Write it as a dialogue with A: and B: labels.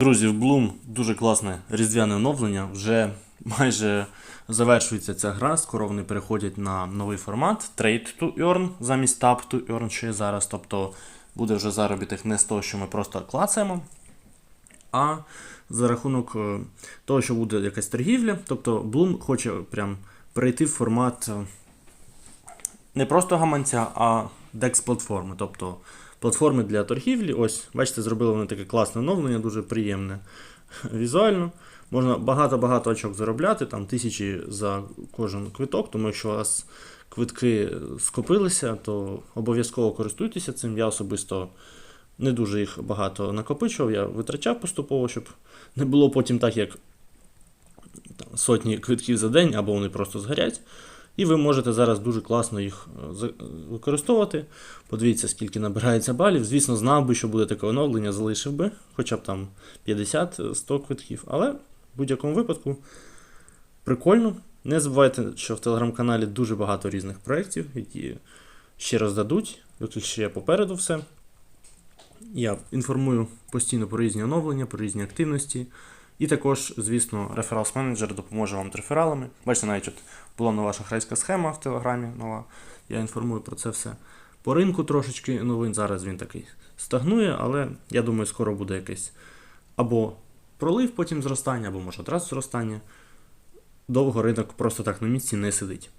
A: Друзі, в Bloom дуже класне різдвяне оновлення. Вже майже завершується ця гра. Скоро вони переходять на новий формат Trade to Earn замість Tap to Earn, що є зараз. Тобто буде вже заробіток не з того, що ми просто клацаємо, а за рахунок е, того, що буде якась торгівля. Тобто Bloom хоче прям перейти в формат е, не просто гаманця, а DEX платформи. Тобто платформи для торгівлі. Ось, бачите, зробили вони таке класне оновлення, дуже приємне візуально. Можна багато-багато очок заробляти, там тисячі за кожен квиток, тому якщо у вас квитки скопилися, то обов'язково користуйтеся цим. Я особисто не дуже їх багато накопичував, я витрачав поступово, щоб не було потім так, як сотні квитків за день, або вони просто згорять. І ви можете зараз дуже класно їх е, використовувати. Подивіться, скільки набирається балів. Звісно, знав би, що буде таке оновлення, залишив би, хоча б там 50-100 квитків. Але в будь-якому випадку прикольно. Не забувайте, що в телеграм-каналі дуже багато різних проєктів, які ще роздадуть, яких ще попереду все. Я інформую постійно про різні оновлення, про різні активності. І також, звісно, рефералс менеджер допоможе вам з рефералами. Бачите, навіть от була нова шахрайська схема в Телеграмі нова. Я інформую про це все. По ринку трошечки новин. Зараз він такий стагнує, але я думаю, скоро буде якийсь або пролив, потім зростання, або може одразу зростання. Довго ринок просто так на місці не сидить.